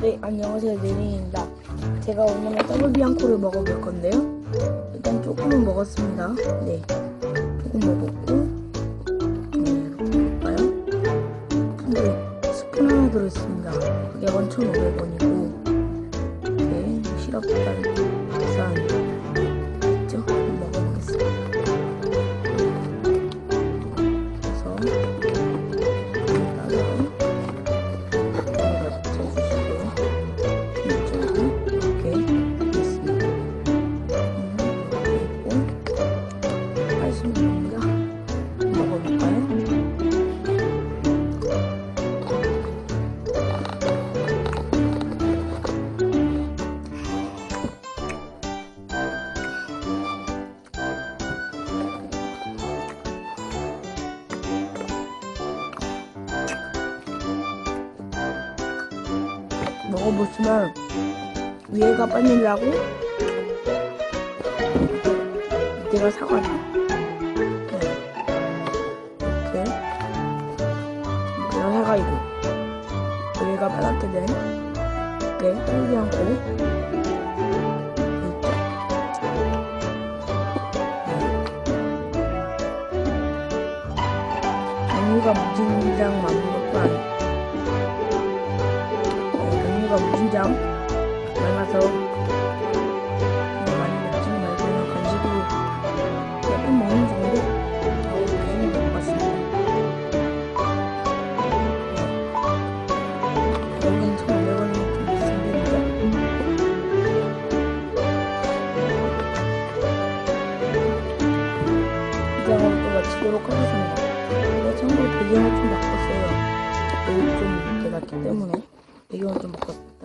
네, 안녕하세요. 네링입니다. 제가 오늘은 더블 비앙코를 먹어볼 건데요. 일단 조금은 먹었습니다. 네. 조금 먹었고, 네, 이렇게 볼까요? 근데 스푼 하나 들어있습니다. 그게 1,500원이고, 이렇게 시럽 따른 하시면 됩니다. 먹어볼까요? 먹어보시면 위에가 바닐라고 밑에가 사과죠. 사과이고 위에가 빨갛게 된 네, 떨지 않고 있죠. 당류가 무진장 맞는 것도 아니고 당류가 무진장 많아서 하도록 하겠습니다. 내 친구 배경을 좀 바꿨어요. 배경 좀 이렇게 갔기 때문에 배경을 좀 바꿨어요.